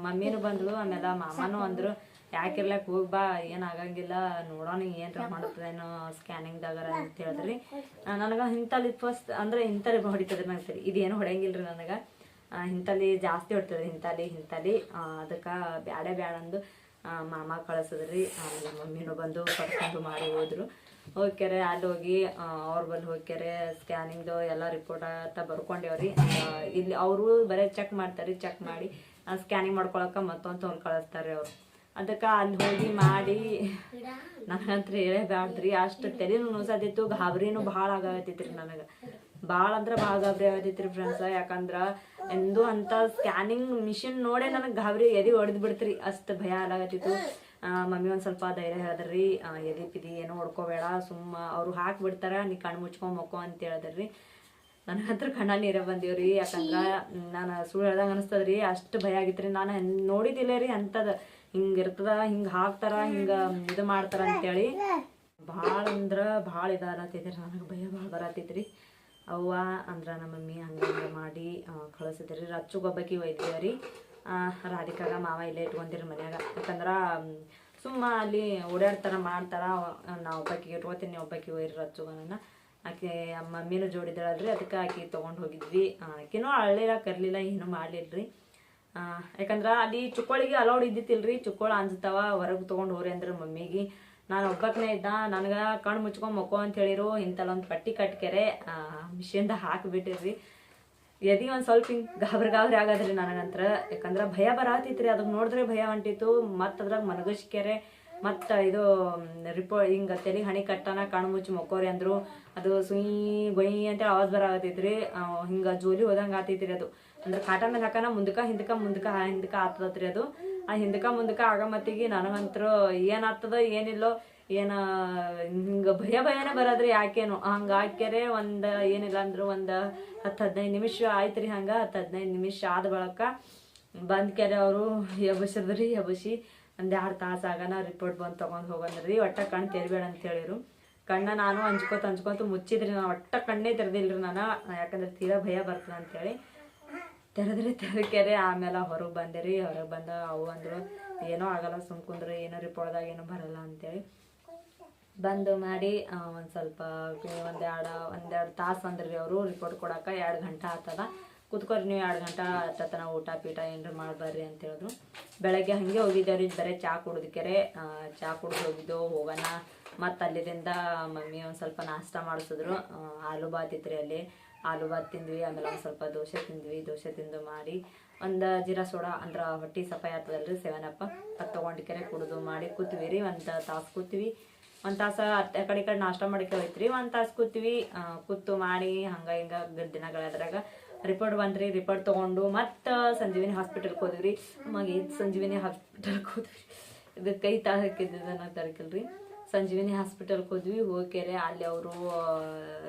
ಮಮ್ಮಿನೂ ಬಂದ್ಳು, ಆಮೇಲೆ ಮಾಮಾನು ಅಂದ್ರು ಯಾಕಿರ್ಲಕ್ ಹೋಗ್ ಬಾ, ಏನ್ ಆಗಂಗಿಲ್ಲ, ನೋಡೋಣ ಏನ್ರ ಮಾಡುತ್ತದೇನೋ ಸ್ಕ್ಯಾನಿಂಗ್ದಾಗರ ಅಂತ ಹೇಳಿದ್ರಿ. ನನಗೆ ಇಂತಲ್ಲಿ ಫಸ್ಟ್ ಅಂದ್ರೆ ಇಂತಲ್ಲಿ ಹೊಡಿತದ್ರಿ ಸರಿ, ಇದೇನು ಹೊಡೆಯಂಗಿಲ್ರಿ ನನಗೆ. ಇಂತಲ್ಲಿ ಜಾಸ್ತಿ ಹೊಡ್ತದ್ರಿ ಇಂಥಲ್ಲಿ ಇಂಥಲ್ಲಿ ಅದಕ್ಕೆ ಬ್ಯಾಡ ಬ್ಯಾಡ ಅಂದು ಮಾಮ ಕಳಿಸಿದ್ರಿ. ಆಮೇಲೆ ಮಮ್ಮಿನೂ ಬಂದು ಕರ್ಕೊಂಡು ಮಾಡಿ ಹೋದ್ರು. ಹೋಗ್ಯಾರೆ, ಅಲ್ಲಿ ಹೋಗಿ ಅವ್ರ ಬಲ್ಲಿ ಹೋಗ್ಯಾರೆ ಸ್ಕ್ಯಾನಿಂಗ್ದು ಎಲ್ಲ ರಿಪೋರ್ಟ್ ಅಂತ ಬರ್ಕೊಂಡೇವ್ರಿ. ಇಲ್ಲಿ ಅವರು ಬರೀ ಚೆಕ್ ಮಾಡ್ತಾರೆ ಚೆಕ್ ಮಾಡಿ ಸ್ಕ್ಯಾನಿಂಗ್ ಮಾಡ್ಕೊಳಕ್ಕೆ ಮತ್ತೊಂದು ತೊಗೊಂಡು ಕಳಿಸ್ತಾರೆ ಅವರು. ಅದಕ್ಕೆ ಅಲ್ಲಿ ಹೋಗಿ ಮಾಡಿ ನನಗಂತ್ರ ಹೇಳೇ ಬ್ಯಾಡ್ರಿ. ಅಷ್ಟು ತಲೆನೂ ನುಸಾದಿತ್ತು, ಗಾಬರಿನೂ ಭಾಳ ಆಗತ್ತಿತ್ತು ರೀ ನನಗೆ. ಭಾಳ ಅಂದ್ರೆ ಭಾಳ ಗಾಬರಿ ಆಗತ್ತಿತ್ರಿ ಫ್ರೆಂಡ್ಸ್ ಯಾಕಂದ್ರ ಎಂದು ಅಂತ ಸ್ಕ್ಯಾನಿಂಗ್ ಮಿಷಿನ್ ನೋಡೇ ನನಗೆ ಗಾಬರಿ ಎದಿ ಹೊಡೆದು ಬಿಡ್ತ್ರಿ. ಅಷ್ಟು ಭಯ ಆಗತ್ತಿತ್ತು ಮಮ್ಮಿ ಒಂದು ಸ್ವಲ್ಪ ಧೈರ್ಯ ಹೇಳಿದ್ರಿ. ಎದಿ ಪಿದಿ ಏನೋ ಹೊಡ್ಕೋಬೇಡ. ಸುಮ್ಮ ಅವ್ರು ಹಾಕ್ಬಿಡ್ತಾರ ನೀ ಕಣ್ಣು ಮುಚ್ಕೊಂಡು ಮಕ್ಕೋ ಅಂತ ಹೇಳಿದ್ರಿ. ಹತ್ರ ಕಣ್ಣ ನೀರ ಬಂದೀವ್ರಿ. ಯಾಕಂದ್ರ ನಾನು ಸುಳ್ಳು ಹೇಳ್ದಂಗ ಅನಿಸ್ತದ್ರಿ. ಅಷ್ಟು ಭಯ ಆಗಿತ್ರಿ. ನಾನು ನೋಡಿದಿಲ್ಲ ರೀ ಅಂಥದ್ದು ಹಿಂಗೆ ಇರ್ತದ, ಹಿಂಗೆ ಹಾಕ್ತಾರ, ಹಿಂಗೆ ಇದು ಮಾಡ್ತಾರ ಅಂತೇಳಿ. ಭಾಳ ಅಂದ್ರೆ ಭಾಳ ಇದಾಗತ್ತೈತ್ರಿ ನನಗೆ ಭಯ ಭಾಳ ಬರತ್ತೈತ್ರಿ ಅವ್ವ, ಅಂದ್ರೆ ನಮ್ಮ ಮಮ್ಮಿ ಹಂಗೆ ಮಾಡಿ ಕಳಿಸಿದ್ರಿ. ರಚ್ಚು ಗೊಬ್ಬಕ್ಕಿ ರೀ. ರಾಧಿಕಾಗ ಮಾವ ಇಲ್ಲೇ ಇಟ್ಕೊಂತೀರಿ ಮನ್ಯಾಗ. ಯಾಕಂದ್ರೆ ಸುಮ್ಮ ಅಲ್ಲಿ ಓಡಾಡ್ತಾರ, ಮಾಡ್ತಾರ. ನಾ ಒಬ್ಬಾಕಿಗೆ ಇಟ್ಕೋತೀನಿ ಒಬ್ಬಾಕಿ ಒಯ್ರಿ ರಚ್ಚುಗನ ಆಕೆ ಮಮ್ಮಿನೂ ಜೋಡಿದಾಳಲ್ರಿ. ಅದಕ್ಕೆ ಆಕೆ ತೊಗೊಂಡು ಹೋಗಿದ್ವಿ. ಆಕೆನೂ ಅಳ್ಳಿಲ್ಲ ಕರ್ಲಿಲ್ಲ, ಏನು ಮಾಡಲಿಲ್ರಿ. ಯಾಕಂದ್ರೆ ಅಲ್ಲಿ ಚುಕ್ಕೋಳಿಗೆ ಅಲೌಡ್ ಇದ್ದಿತ್ತಿಲ್ರಿ. ಚುಕ್ಕೋಳ ಅನ್ಸ್ತಾವ ಹೊರಗೆ ತೊಗೊಂಡು ಹೋರಿ ಅಂದ್ರೆ ಮಮ್ಮಿಗೆ. ನಾನು ಒಬ್ಬಕ್ಕನೇ ಇದ್ದ ನನಗೆ ಕಣ್ಣು ಮುಚ್ಕೊಂಡು ಮಕ್ಕೋ ಅಂತ ಹೇಳಿರು ಇಂತಲ್ಲ ಒಂದು ಪಟ್ಟಿ ಕಟ್ಕೆರೆ ಹಾಕಿ ಹಾಕಿಬಿಟ್ಟಿರ್ರಿ ಎದಿ ಒಂದು ಸ್ವಲ್ಪ ಹಿಂಗೆ ಗಾಬರಿ ಗಾಬರಿ ಆಗದ್ರಿ ನನಗಂತ್ರ. ಯಾಕಂದ್ರೆ ಭಯ ಬರಾತೈತ್ರಿ ಅದಕ್ಕೆ ನೋಡಿದ್ರೆ ಭಯ ಹೊಂಟಿತ್ತು. ಮತ್ತು ಅದ್ರಾಗ ಮನಗಸ್ಕೆರೆ ಮತ್ತು ಇದು ರಿಪೋ, ಹಿಂಗೆ ತಲೆ ಹಣಿ ಕಟ್ಟನ ಕಣ್ಣು ಮುಚ್ಚಿ ಮಕ್ಕೋರಿ ಅಂದ್ರು. ಅದು ಸುಯಿ ಗೊಯಿ ಅಂತ ಆವಾಜ್ ಬರಾಗತ್ತೈತ್ರಿ ಹಿಂಗೆ ಜೋಲಿ ಹೋದಂಗೆ ಆತೈತ್ರಿ ಅದು. ಅಂದ್ರೆ ಕಾಟ ಮೇಲೆ ಹಾಕನ ಮುಂದಕ ಹಿಂದಕ ಮುಂದಕ ಹಿಂದಕ ಆತದತ್ರಿ ಅದು. ಆ ಹಿಂದಕ ಮುಂದಕ ಆಗ ಮತ್ತಿಗೆ ನನಗಂತ್ರ ಏನಾಗ್ತದ ಏನಿಲ್ಲೋ ಏನ ಹಿಂಗ ಭಯ ಭಯನೇ ಬರದ್ರಿ ಯಾಕೇನು. ಹಂಗ ಹಾಕ್ಯಾರೆ ಒಂದು ಏನಿಲ್ಲ ಅಂದ್ರು ಒಂದು ಹತ್ತು ಹದಿನೈದು ನಿಮಿಷ ಆಯ್ತ್ರಿ ಹಂಗ ಹತ್ತು ಹದಿನೈದು ನಿಮಿಷ ಆದ ಬಳಕ ಬಂದ್ ಕೆರೆ ಅವರು ಎಬಸಿದ್ರಿ ಎಬಸಿ ಒಂದ್ ಎರಡು ತಾಸು ಆಗನ ರಿಪೋರ್ಟ್ ಬಂದು ತಗೊಂಡ್ ಹೋಗಂದ್ರಿ. ಒಟ್ಟ ಕಣ್ ತೆರಬೇಡ ಅಂತ ಹೇಳಿರು. ಕಣ್ಣ ನಾನು ಹಂಚ್ಕೊತ ಹಂಚ್ಕೊತ ಮುಚ್ಚಿದ್ರಿ ನಾನು. ಒಟ್ಟ ಕಣ್ಣೇ ತೆರೆದಿಲ್ರಿ ನಾನು. ಯಾಕಂದ್ರೆ ತೀರಾ ಭಯ ಬರ್ತದ ಅಂತೇಳಿ ತೆರೆದ್ರೆ ತೆರಕೆರೆ, ಆಮೇಲೆ ಹೊರಗೆ ಬಂದೆ ರೀ ಹೊರಗೆ ಬಂದ ಅವು ಅಂದರು, ಏನೋ ಆಗಲ್ಲ, ಸುಮ್ ಕುಂದ್ರೆ, ಏನೋ ರಿಪೋರ್ಟ್ದಾಗ ಏನೂ ಬರಲ್ಲ ಅಂತೇಳಿ ಬಂದು ಮಾಡಿ ಒಂದು ಸ್ವಲ್ಪ, ಒಂದು ಒಂದೆರಡು ತಾಸು ಅಂದ್ರಿ ಅವರು ರಿಪೋರ್ಟ್ ಕೊಡಕ್ಕೆ ಎರಡು ಗಂಟೆ ಆಗ್ತದ ಕುತ್ಕೋರಿ ನೀವು ಎರಡು ಗಂಟೆ ಹತ್ತತನ ಊಟ ಪೀಟ ಏನ್ರ ಮಾಡ್ಬಾರ್ರಿ ಅಂತ ಹೇಳಿದ್ರು ಬೆಳಗ್ಗೆ ಹಾಗೆ ಹೋಗಿದ್ದೇವ್ರಿ, ಬರೀ ಚಹಾ ಕುಡಿದ್ಕೆರೆ ಚಹಾ ಕುಡ್ದು ಹೋಗಿದ್ದೆವು ಹೋಗೋಣ. ಮತ್ತು ಅಲ್ಲಿದಿಂದ ಮಮ್ಮಿ ಒಂದು ಸ್ವಲ್ಪ ನಾಷ್ಟ ಮಾಡಿಸಿದ್ರು ಆಲೂ ಬಾತ್ ಇತ್ತು ರೀ ಅಲ್ಲಿ. ಆಲೂ ಬಾತ್ ತಿಂದ್ವಿ, ಆಮೇಲೆ ಒಂದು ಸ್ವಲ್ಪ ದೋಸೆ ತಿಂದ್ವಿ, ದೋಸೆ ತಿಂದು ಮಾಡಿ ಒಂದು ಜೀರಾ ಸೋಡಾ, ಅಂದ್ರೆ ಹೊಟ್ಟೆ ಸಫಾಯಿ ಆಗ್ತದಲ್ರಿ ಸೆವೆನ್ ಅಪ್ಪ ಅದು ತೊಗೊಂಡು ಕೆರೆ ಕುಡಿದು ಮಾಡಿ ಕೂತ್ವಿ ರೀ, ಒಂದು ತಾಸು ಕೂತ್ವಿ. ಒಂದು ತಾಸು ಆ ಕಡೆ ಈ ಕಡೆ ನಾಷ್ಟ ಮಾಡಿಕೆ ಹೋಯ್ತು ಒಂದು ತಾಸು ಕೂತ್ವಿ. ಕೂತು ಮಾಡಿ ಹಂಗೆ ಹಿಂಗೆ ದಿನಗಳದ್ರಾಗ ರಿಪೋರ್ಟ್ ಬಂದ್ರಿ ರಿಪೋರ್ಟ್ ತೊಗೊಂಡು ಮತ್ತು ಸಂಜೀವಿನಿ ಹಾಸ್ಪಿಟಲ್ಗೆ ಹೋದ್ವಿ ರೀ. ಸಂಜೀವಿನಿ ಹಾಸ್ಪಿಟಲ್ಗೆ ಹೋದ್ವಿ? ಇದು ಕೈ ತಾ ನಾವು ತರಕಿಲ್ರಿ. ಸಂಜೀವಿನಿ ಹಾಸ್ಪಿಟಲ್ಗೆ ಹೋದ್ವಿ. ಹೋಗ್ಕೆರೆ ಅಲ್ಲಿ ಅವರು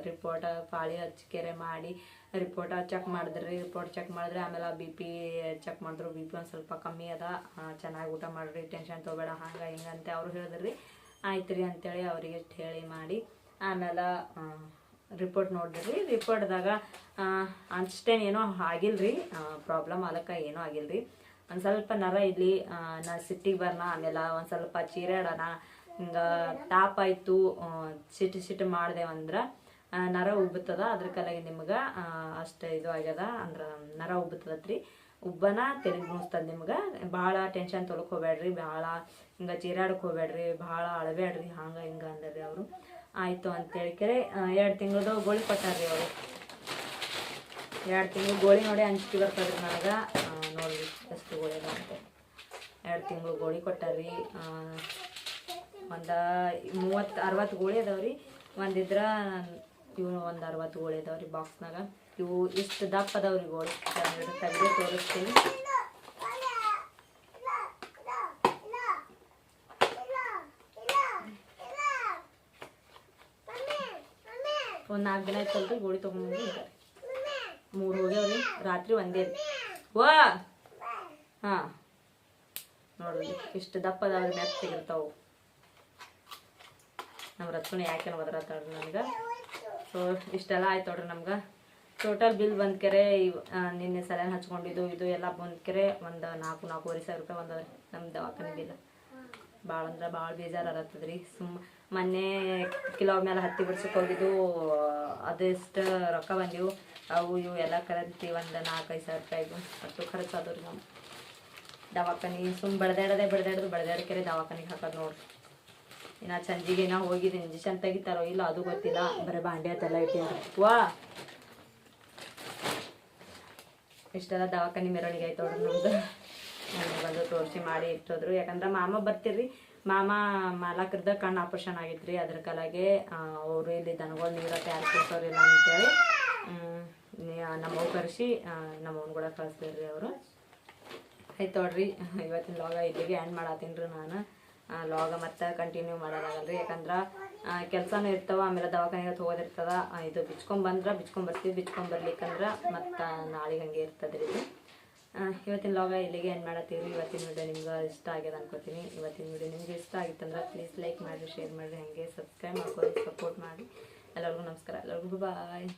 ರಿಪೋರ್ಟ್ ಪಾಳಿ ಹಚ್ಕೆರೆ ಮಾಡಿ ರಿಪೋರ್ಟ್ ಚೆಕ್ ಮಾಡಿದ್ರಿ. ರಿಪೋರ್ಟ್ ಚೆಕ್ ಮಾಡಿದ್ರೆ ಆಮೇಲೆ ಬಿ ಪಿ ಚೆಕ್ ಮಾಡಿದ್ರು. ಬಿ ಪಿ ಒಂದು ಸ್ವಲ್ಪ ಕಮ್ಮಿ ಅದ. ಚೆನ್ನಾಗಿ ಊಟ ಮಾಡ್ರಿ ಟೆನ್ಷನ್ ತೊಗೊಬೇಡ, ಹಂಗೆ ಹಿಂಗಂತೆ ಅವರು ಹೇಳಿದ್ರಿ. ಆಯ್ತು ರೀ ಅಂತೇಳಿ ಅವರಿಗೆ ಹೇಳಿ ಮಾಡಿ ಆಮೇಲೆ ರಿಪೋರ್ಟ್ ನೋಡಿದ್ರಿ. ರಿಪೋರ್ಟ್ದಾಗ ಅಷ್ಟೇನು ಏನೋ ಆಗಿಲ್ರಿ. ಪ್ರಾಬ್ಲಮ್ ಅದಕ್ಕೆ ಏನೂ ಆಗಿಲ್ರಿ. ಒಂದು ಸ್ವಲ್ಪ ನರ ಇಲ್ಲಿ ನಾ ಸಿಟ್ಟಿಗೆ ಬರೋಣ ಆಮೇಲೆ ಒಂದು ಸ್ವಲ್ಪ ಚೀರಾಡೋಣ. ಟಾಪ್ ಆಯಿತು ಸಿಟ್ಟು ಸಿಟ್ಟು ಮಾಡ್ದೇವಂದ್ರೆ ಅಂದ್ರ ನರ ಉಬ್ಬುತ್ತದ, ಅದ್ರ ಕಲಾಗಿ ನಿಮ್ಗೆ ಅಷ್ಟು ಇದು ಆಗ್ಯದ ಅಂದ್ರೆ ನರ ಉಬ್ಬುತ್ತದ್ರಿ ಉಬ್ಬನ ತೆರಿಗೆ ಮುಗಿಸ್ತದ ನಿಮ್ಗೆ, ಭಾಳ ಟೆನ್ಷನ್ ತೊಲಕ್ ಹೋಗ್ಬೇಡ್ರಿ ಭಾಳ ಹಿಂಗೆ ಚೀರಾಡಕ್ಕೆ ಹೋಗ್ಬೇಡ್ರಿ ಭಾಳ ಅಳಬೇಡ್ರಿ ಹಂಗೆ ಹಿಂಗೆ ಅಂದ್ರಿ ಅವರು. ಆಯಿತು ಅಂತೇಳಿ ಕೆರೆ ಎರಡು ತಿಂಗಳ ಗೋಳಿ ಕೊಟ್ಟಾರ್ರಿ ಅವರು. ಎರಡು ತಿಂಗಳು ಗೋಳಿ ನೋಡಿ ಅಂಜಿಕೆ ಬರ್ತದ್ರಿ ನನಗೆ. ನೋಡ್ರಿ ಎಷ್ಟು ಗೋಳಿ ಅಂತ. ಎರಡು ತಿಂಗಳು ಗೋಳಿ ಕೊಟ್ಟಾರ್ರಿ. ಒಂದು ಮೂವತ್ತು, ಅರವತ್ತು ಗೋಳಿ ಅದಾವ್ರಿ ಒಂದಿದ್ರ ಇವು ಒಂದು ಅರವತ್ತು ಗೋಳಿ ಅದಾವ್ರಿ ಬಾಕ್ಸ್ನಾಗ ಇವು ಇಷ್ಟು ದಪ್ಪ ಅದಾವ್ರಿ ಗೋಳಿ. ತೆಗೆದು ತೋರಿಸ್ತೀನಿ. ಒಂದು ನಾಲ್ಕು ದಿನ ಆಯ್ತಲ್ರಿ ಗೋಳಿ ತೊಗೊಂಡು ಮೂರು ಹೋಗ್ಯಾವ್ರಿ ರಾತ್ರಿ ಒಂದೇ ರೀ. ವಾ! ಹಾಂ. ನೋಡ್ರಿ ಇಷ್ಟು ದಪ್ಪ ಅದಾವ್ರಿ ಮೆತ್ತಗಿರ್ತಾವು ನಮ್ಮ ರಚನೆ ಯಾಕೆ ಒದರತ್ತಾಳ್ರಿ ನನಗೆ? ಸೊ ಇಷ್ಟೆಲ್ಲ ಆಯ್ತು ನೋಡ್ರಿ ನಮ್ಗೆ. ಟೋಟಲ್ ಬಿಲ್ ಬಂದ್ ಕೆರೆ, ಇವ್ ನಿನ್ನೆ ಸಲನ್ ಹಚ್ಕೊಂಡಿದ್ದು, ಇದು ಎಲ್ಲ ಬಂದ್ಕೆರೆ ಒಂದು ನಾಲ್ಕು, ನಾಲ್ಕೂವರೆ ಸಾವಿರ ರೂಪಾಯಿ ಬಂದದ್ರಿ ನಮ್ಮ ದವಾಖಾನೆ ಬಿಲ್ ಭಾಳ ಅಂದ್ರೆ ಭಾಳ ಬೇಜಾರು ಆಗತ್ತದ್ರಿ ಸುಮ್, ಮೊನ್ನೆ ಕಿಲೋ ಮೇಲೆ ಹತ್ತಿ ಬಿಡ್ಸಕ್ಕೆ ಹೋಗಿದ್ದು, ಅದೆಷ್ಟು ರೊಕ್ಕ ಬಂದಿವು, ಅವು ಇವು ಎಲ್ಲ ಕರೆಂತಿ ಒಂದು ನಾಲ್ಕೈದು ಸಾವಿರ ರೂಪಾಯಿಗೂ. ಅಷ್ಟು ಖರ್ಚು ಆದವು ರೀ ನಮ್ಮ ದವಾಖಾನೆ ಸುಮ್ಮ ಬಡ್ದಾಡದೆ ಬಡ್ದಾಡೋದು ಬಡ್ದಾಡಕೆರೆ ದವಾಖಾನಿಗೆ ಹಾಕೋದು ನೋಡ್ರಿ. ಇನ್ನು ಸಂಜಿಗೆ ನಾವು ಹೋಗಿದ್ದು ಇಂಜೆಕ್ಷನ್ ತೆಗಿತಾರೋ ಇಲ್ಲ ಅದು ಗೊತ್ತಿಲ್ಲ. ಬರೀ ಬಾಂಡೆ ಅದೆಲ್ಲ ಇಟ್ಟಿದ್ರು ವಾ ಇಷ್ಟೆಲ್ಲ ದವಾಖಾನೆ ಮೆರವಣಿಗೆ ಆಯ್ತು ಅವ್ರ ನಮ್ದು. ಬಂದು ತೋರಿಸಿ ಮಾಡಿ ಇಟ್ಟೋದ್ರು. ಯಾಕಂದ್ರೆ ಮಾಮ ಬರ್ತಿರ್ರಿ. ಮಾಮ ಮಾಲಾಕ್ರದ ಕಣ್ಣು ಆಪರೇಷನ್ ಆಗಿತ್ರಿ. ಅದ್ರ ಕಲಾಗೆ ಅವರು ಇಲ್ಲಿ ದನಗಳು ನೀರ ತಯಾರು ಕೊಡ್ಸೋರಿಲ್ಲ ಅಂತೇಳಿ ನಮ್ಮವ್ ಕರೆಸಿ ನಮ್ಮವ್ನ ಕೂಡ ಕಳಿಸ್ತೀರಿ ಅವರು. ಆಯ್ತು ನೋಡ್ರಿ. ಇವತ್ತಿನ ಲಾಗ ಇಲ್ಲಿಗೆ ಹ್ಯಾಂಡ್ ಮಾಡತ್ತೀನಿ ರೀ ನಾನು. ಲಾಗ ಮತ್ತೆ ಕಂಟಿನ್ಯೂ ಮಾಡೋದಾಗಲ್ರಿ. ಯಾಕಂದ್ರೆ ಕೆಲಸನೂ ಇರ್ತಾವ, ಆಮೇಲೆ ದವಾಖಾನೆಗೆ ಹೋಗೋದಿರ್ತದ. ಇದು ಬಿಚ್ಕೊಂಬಂದ್ರೆ ಬಂದ್ರೆ ಬಿಚ್ಕೊಂಡ್ ಬರ್ತೀವಿ, ಬಿಚ್ಕೊಂಡ್ ಬರ್ಲಿಕ್ಕಂದ್ರೆ ಮತ್ತೆ ನಾಳೆಗೆ ಹಂಗೆ ಇರ್ತದ್ರಿ ಇದು. ಇವತ್ತಿನ ಲಾಗ ಇಲ್ಲಿಗೆ ಏನು ಮಾಡತ್ತೀವಿ ಇವತ್ತಿನ ವಿಡಿಯೋ ನಿಮ್ಗೆ ಇಷ್ಟ ಆಗ್ಯದ ಅನ್ಕೋತೀನಿ. ಇವತ್ತಿನ ವಿಡಿಯೋ ನಿಮ್ಗೆ ಇಷ್ಟ ಆಗಿತ್ತಂದ್ರೆ ಪ್ಲೀಸ್ ಲೈಕ್ ಮಾಡಿರಿ ಶೇರ್ ಮಾಡಿರಿ, ಹಂಗೆ ಸಬ್ಸ್ಕ್ರೈಬ್ ಮಾಡ್ಕೊಳ್ಳಿ ಸಪೋರ್ಟ್ ಮಾಡಿ ಎಲ್ಲರಿಗೂ ನಮಸ್ಕಾರ. ಎಲ್ಲರಿಗೂ ಬಾಯ್